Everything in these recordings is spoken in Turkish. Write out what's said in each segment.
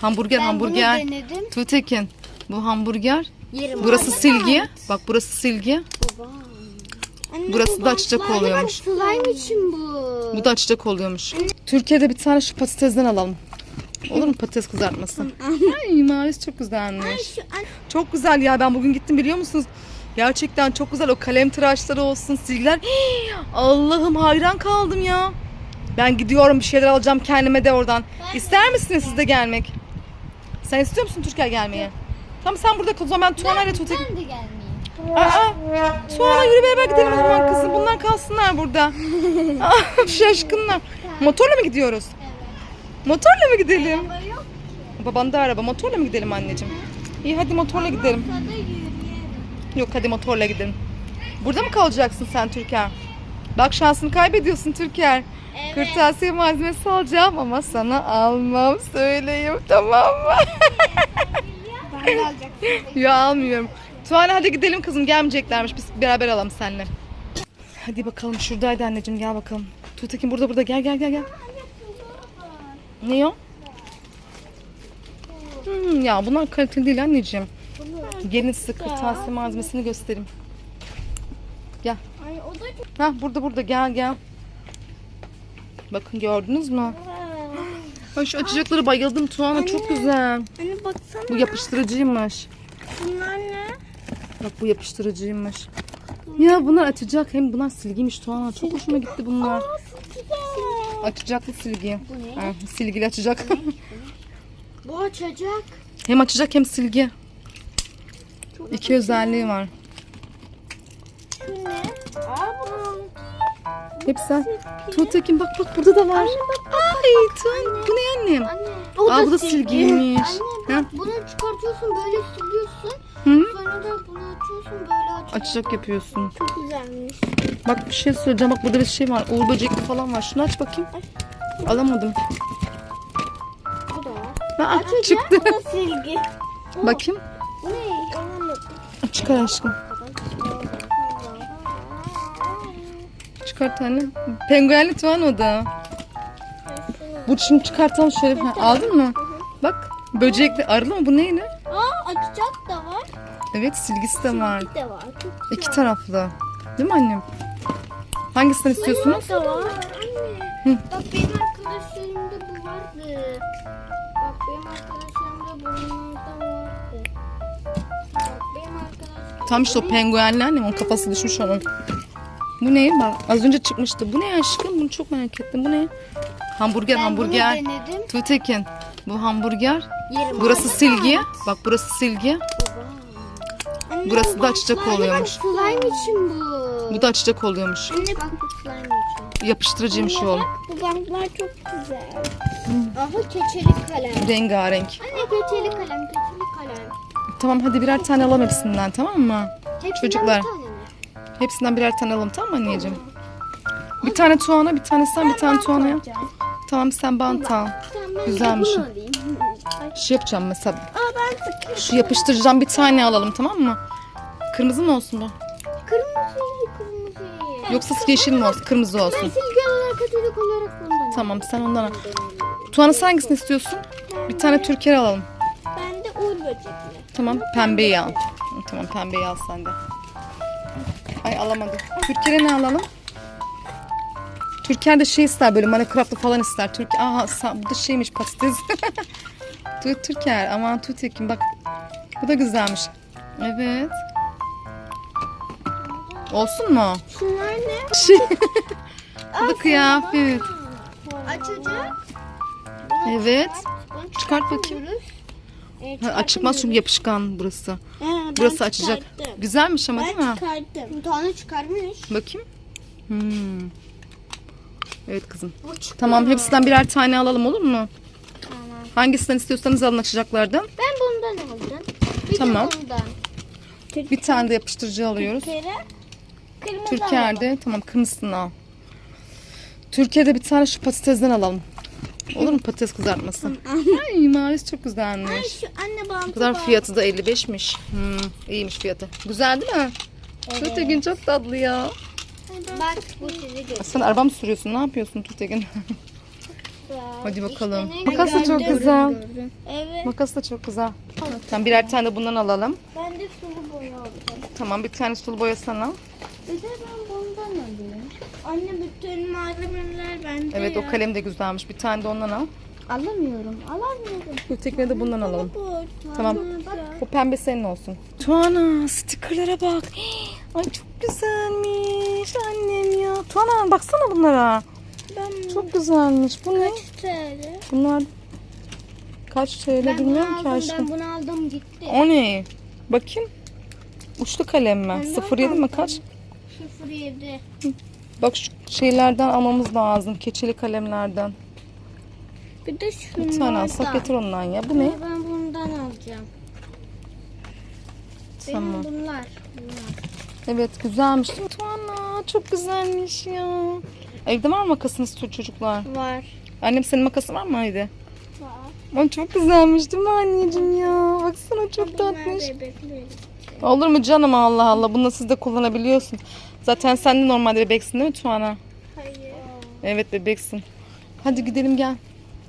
Hamburger Ben hamburger. bunu denedim. Tuğtekin bu hamburger. Yerim Burası silgi. Bak burası silgi. Anne, Burası bu da açacak bantlar oluyormuş. Slime için bu. Bu da açacak oluyormuş. Türkiye'de bir tane şu patatesden alalım. Olur mu patates kızartması? Ay mavis çok güzelmiş. Şu an- Çok güzel ya ben bugün gittim biliyor musunuz? Gerçekten çok güzel o kalem tıraşları olsun silgiler. Hii, Allah'ım hayran kaldım ya. Ben gidiyorum bir şeyler alacağım kendime de oradan. İster misiniz siz de gelmek? Sen istiyor musun Türkiye gelmeye? Tamam sen burada kal. O zaman ben Tuana ile Tuğtekin. Ben de gelmeyeyim. Aa, Tuana yürü beraber gidelim o zaman kızım. Bunlar kalsınlar burada. Şaşkınlar. Motorla mı gidiyoruz? Motorla mı gidelim? Araba yok. Baban da araba. Motorla mı gidelim anneciğim? İyi hadi motorla gidelim. Sada yürüyelim. Yok hadi motorla gidelim. Burada mı kalacaksın sen Türker? Bak şansını kaybediyorsun Türker. Evet. Kırtasiye malzemesi alacağım ama sana almam söyleyeyim tamam mı? Ben de alacaksın. ya almıyorum. Tuğane hadi gidelim kızım gelmeyeceklermiş biz beraber alalım seninle. Hadi bakalım şuradaydı anneciğim gel bakalım. Tuğtekin burada burada gel gel gel gel. Ne o? Hmm, ya bunlar kaliteli değil anneciğim. Gelin size kırtasiye malzemesini göstereyim. Gel. Ay o da burada burada gel gel. Bakın gördünüz mü? Ay şu açacakları bayıldım Tuana çok güzel. Anne baksana. Bu yapıştırıcıymış. Bunlar ne? Bak bu yapıştırıcıymış. Ya bunlar açacak hem bunlar silgiymiş Tuana. Çok hoşuma gitti bunlar. Güzel. Açacaklı silgi. Bu ne? Ha, silgili açacak. Bu açacak. hem açacak hem silgi. İki özelliği var. Hepsi. Tuğtekin bak bak burada da var. Ay Tuğan bu ne annem? Anne. O Aa bu da silgiymiş. Anne Ha? bak bunu çıkartıyorsun böyle siliyorsun. Hı? Sonra da bunu açıyorsun böyle açıyorsun. Açacak yapıyorsun. Çok güzelmiş. Bak bir şey söyleyeceğim. Bak burada bir şey var. Uğur böcekli falan var. Şunu aç bakayım. Alamadım. Bu da var. Aa, çıktı. Bu da silgi. Bakayım. Bu ne? Anlamadım. Çıkar aşkım. Çıkart anne. Penguenli tuğan o da. Bu şimdi çıkartalım şöyle. Ha, aldın mı? Bak. Böcekli arılı mı? Bu neydi? Aa açacak da var. Evet silgisi de var. Bir de var. Çok İki taraflı. Değil mi annem? Hangisinden istiyorsunuz? da var. Anne. Bak benim arkadaşlarımda bu vardı. Bak benim arkadaşlarımda bunlardan vardı. Bak benim arkadaşlarım. Tam işte o penguenli annem. Onun kafası düşmüş onun. Bu ne? Bak az önce çıkmıştı. Bu ne aşkım? Bunu çok merak ettim. Bu ne? Hamburger hamburger. Ben bunu denedim. Tuğtekin. Bu hamburger. Yerim. Burası silgi. Bak burası silgi. Anne, Burası bu da açacak bantlar oluyormuş. Slime için bu. Bu da açacak oluyormuş. Anne bak bu slime için. Yapıştırıcıymış Anne o. bak bu bantlar çok güzel. Aha keçeli kalem. Rengarenk. Anne keçeli kalem, keçeli kalem. Tamam hadi birer tane alalım hepsinden tamam mı? Hepsinden Çocuklar. bir tane mi? Hepsinden birer tane alalım tamam mı anneciğim? Bir tane Tuana, bir tane sen, bir tane Tuana'ya. Alacağım. Tamam sen bant al. Güzelmiş. bunu alayım. Şu yapacağım mesela. Aa ben sıkıyorum. Şu yapıştıracağım bir tane alalım tamam mı? Kırmızı mı olsun bu? Kırmızı, kırmızı. Yoksa yeşil mi olsun? Kırmızı Ben olsun. silgi olarak, katolik olarak bundan Tamam sen ondan al. Tuana sen hangisini istiyorsun? Bir tane Türker alalım. Ben de uğur böcekli. Tamam pembeyi al. Tamam pembeyi al sen de. Ay alamadım. Türker'e ne alalım? Türker de şey ister böyle Minecraft'lı falan ister. Türk Aha bu da şeymiş patates. Tü- Türker aman Tutekin bak. Bu da güzelmiş. Evet. Olsun mu? Şunlar ne? Şey. bu da kıyafet. Açacak. Evet. Çıkart bakayım. Evet, Ha, Açıkmaz çünkü yapışkan burası. Ha, ben Burası açacak. çıkarttım. Güzelmiş ama değil Ben mi? çıkarttım. Bir tane çıkarmış. Bakayım. Hmm. Evet kızım. Tamam hepsinden birer tane alalım olur mu? Tamam. Hangisinden istiyorsanız alın açacaklardan. Ben bundan aldım. Bir Tamam. de bundan. Bir tane de yapıştırıcı alıyoruz. Türkiye'de kırmızı Türkiye'de tamam kırmızısını al. Türkiye'de bir tane şu patatesden alalım. Olur mu patates kızartması? Ay mavis çok Ay güzelmiş. şu anne bantı Bu kadar fiyatı da 55'miş. Hmm, iyiymiş fiyatı. Güzel değil mi? Tuğtekin çok tatlı ya. Bak bu sizi göster. Sen araba mı sürüyorsun? Ne yapıyorsun Tuğtekin? Hadi bakalım. İşte Makas da çok güzel. Evet. Makas da çok güzel. Tamam birer tane de bundan alalım. Ben de sulu boya alacağım. Tamam bir tane sulu boya sana. Bir de ben. Anne bütün malzemeler bende Evet ya. o kalem de güzelmiş. Bir tane de ondan al. Alamıyorum. Alamıyorum. Ötekine de bundan alalım. Tamam. Bak. Bu pembe senin olsun. Tuana stickerlara bak. Ay çok güzelmiş annem ya. Tuana baksana bunlara. Ben Çok güzelmiş. Bu ne? kaç TL? Bunlar kaç TL Ben bunu bilmiyorum ki aldım, aşkım. ben bunu aldım gitti. O ne? Bakayım. Uçlu kalem mi? Ben de 07 mi kaç? 07. Bak şu şeylerden almamız lazım. Keçeli kalemlerden. Bir de şunlardan. Bir tane alsak yeter ondan ya. Bu ne? Ben bundan alacağım. Tamam. Benim bunlar. bunlar. Evet güzelmiş. Tuana çok güzelmiş ya. Evde var mı makasınız ço- çocuklar? Var. Annem senin makasın var mı evde? Var. Ay çok güzelmiş değil mi anneciğim ya? Baksana çok tatlış. Olur mu canım Allah Allah. Bunu siz de kullanabiliyorsun. Zaten sen de normalde bebeksin değil mi Tuana? Hayır. Evet bebeksin. Hadi gidelim gel.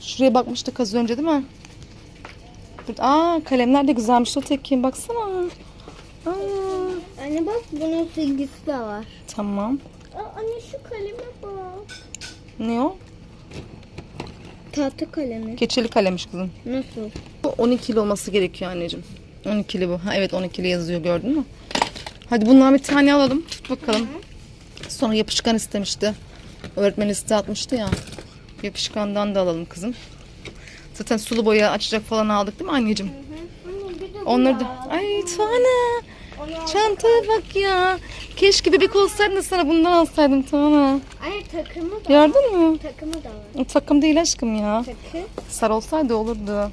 Şuraya bakmıştık az önce değil mi? Burada, aa kalemler de güzelmiş o tekin baksana. Aa, Anne bak bunun silgisi de var. tamam. Aa, anne şu kaleme bak. Ne o? Tahta kalemi. Keçeli kalemmiş kızım. Nasıl? Bu 12'li olması gerekiyor anneciğim. 12'li bu. Ha evet 12'li yazıyor gördün mü? Hadi bundan bir tane alalım. Tut bakalım. Sonra yapışkan istemişti. Öğretmen iste atmıştı ya. Yapışkandan da alalım kızım. Zaten sulu boya açacak falan aldık değil mi anneciğim? Onları da... Ay Tuana. Çantaya bak ya. Keşke bebek olsaydın da sana bundan alsaydım Tuana. Anne takımı da Gördün mü? Takımı da var. O takım değil aşkım ya. Takı. Sarı olsaydı olurdu.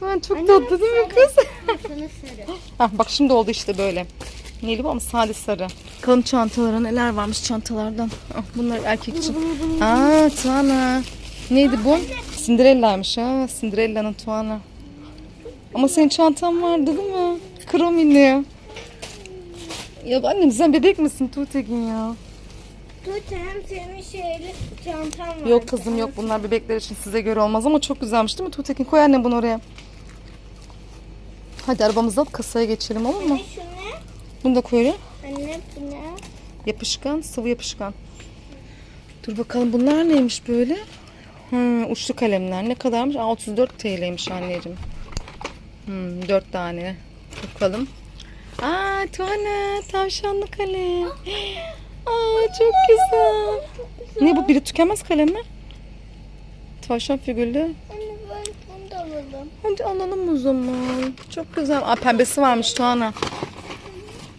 Tuana çok Anne, tatlı değil mi kız? Sana sarı. Hah, bak şimdi oldu işte böyle. Neyli bu ama sade sarı. Bakalım çantalara neler varmış çantalardan. Ah, bunlar erkek için. Aa Tuana. Neydi bu? Cinderella'ymış ha. Cinderella'nın Tuana. Ama senin çantan vardı değil mi? Kromili. Ya annem sen bebek misin Tuğtekin ya? Tut hem senin şeyli çantan var. Yok kızım yok bunlar bebekler için size göre olmaz ama çok güzelmiş değil mi Tuğtekin? Koy annem bunu oraya. Hadi arabamızı alıp kasaya geçelim olur mu? Anne şu ne? Bunu da koy oraya. Anne bu ne? Yapışkan, sıvı yapışkan. Dur bakalım bunlar neymiş böyle? Hmm, uçlu kalemler ne kadarmış? Aa, 34 TL'ymiş anneciğim. Hmm, 4 tane. Bakalım. Aa Tuana tavşanlı kalem. Aa çok güzel. Ne bu biri tükenmez kalem mi? Tavşan figürlü. Anne ben bunu da alalım. Hadi alalım o zaman. Çok güzel. Aa pembesi varmış Tuana.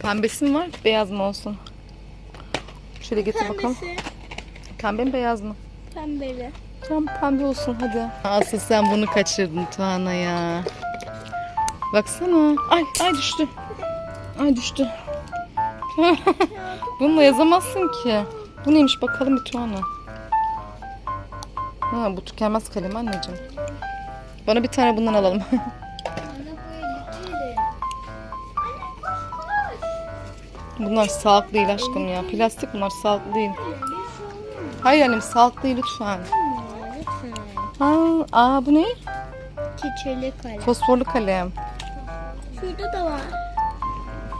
Pembesi mi var? Beyaz mı olsun? Şöyle getir bakalım. Pembesi. Pembe mi beyaz mı? Pembeli. Tamam pembe olsun hadi. Asıl sen bunu kaçırdın Tuana ya. Baksana. Ay ay düştü. Ay düştü. Bununla yazamazsın ki. Bu neymiş bakalım bir Tuana. Ha, bu tükenmez kalem anneciğim. Bana bir tane bundan alalım. bunlar sağlıklı değil aşkım ya. Plastik bunlar sağlıklı değil. Hayır annem sağlıklı değil lütfen. Lütfen. Ha, aa bu ne? Çiçeli kalem. Fosforlu kalem. Şurada da var.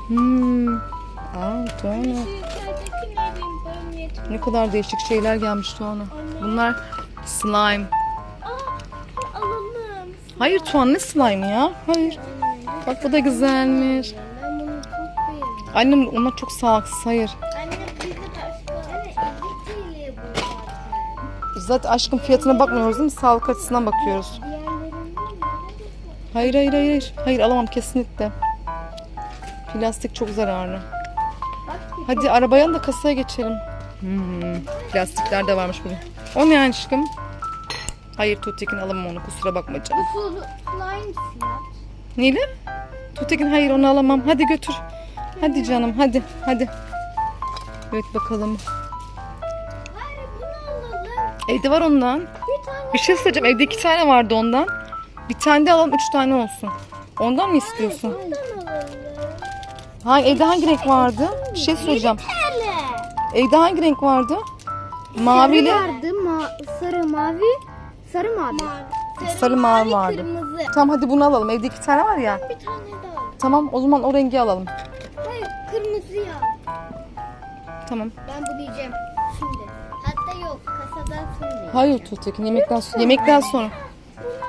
Hmm. Aa Tuana. Ne kadar değişik şeyler gelmiş Tuana. Bunlar slime. Aa alalım. Hayır Tuana ne slime ya? Hayır. Bak bu da güzelmiş. Annem onlar çok sağlıksız. Hayır. Anne bir de başka. Anne 50 TL bu zaten. Aşkın fiyatına bakmıyoruz değil mi? Sağlık açısından bakıyoruz. Hayır hayır hayır. Hayır, hayır alamam kesinlikle. Plastik çok zararlı. Bak Hadi arabaya da kasaya geçelim. Hmm, plastikler de varmış burada. O ne aşkım? Hayır Tuğtekin alamam onu kusura bakma canım. bu sulu slime fiyat. Neyle? Tuğtekin hayır onu alamam. Hadi götür. Hadi canım hadi hadi. Evet bakalım. Evde var ondan. Bir tane Bir şey söyleyeceğim. Evde iki tane vardı ondan. Bir tane de alalım. Üç tane olsun. Ondan mı istiyorsun? Hayır evde hangi renk vardı? Bir şey söyleyeceğim. Evde hangi renk vardı? Maviyle. Sarı vardı, ma sarı mavi. Sarı mavi. Sarı, Sarı mavi vardı. kırmızı. Tamam hadi bunu alalım. Evde iki tane var ya. Bir tane daha. Tamam o zaman o rengi alalım. Kırmızı ya. Tamam. Ben bu diyeceğim. Şimdi. Hatta yok kasadan sonra. Hayır Tuğtekin yemekten sonra. Yemekten sonra.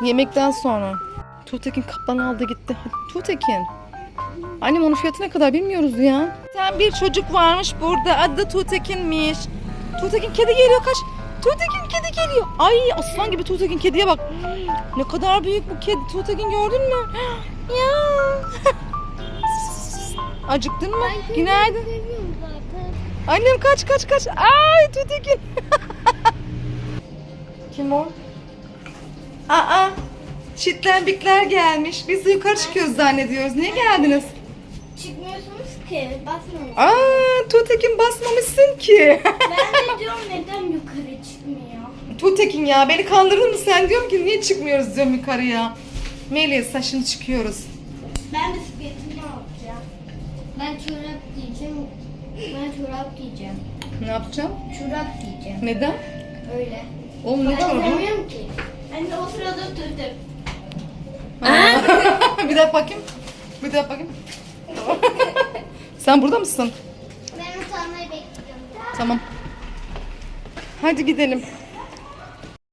Yemekten sonra. Tuğtekin kaplan aldı gitti. Hadi Tuğtekin. Annem onun fiyatı ne kadar bilmiyoruz ya. Sen bir çocuk varmış burada. Adı da Tuğtekin'miş. Tuğtekin kedi geliyor kaç. Tuğtekin kedi geliyor. Ay aslan gibi Tuğtekin kediye bak. Ne kadar büyük bu kedi. Tuğtekin gördün mü? Ya. Acıktın mı? Günaydın. Seviyorum zaten. Annem kaç kaç kaç. Ay Tuğtekin. Kim o? Aa. Çitlenbikler gelmiş. Biz de yukarı çıkıyoruz zannediyoruz. Niye geldiniz? Çıkmıyorsunuz ki. Basmıyorsunuz. Aa, Tuğtekin basmamışsın ki. ben de diyorum neden yukarı çıkmıyor. Tuğtekin ya beni kandırdın mı sen? Diyorum ki niye çıkmıyoruz diyorum yukarıya. Melis şimdi çıkıyoruz. Ben bisikletimi alacağım. Ben çorap giyeceğim. Ben çorap giyeceğim. Ne yapacağım? Çorap giyeceğim. Neden? Öyle. Oğlum ne Ben çorabı? sevmiyorum ki. Ben de o sırada durdum. bir daha bakayım. Bir daha bakayım. sen burada mısın? Ben utanmayı bekliyorum. Tamam. Hadi gidelim.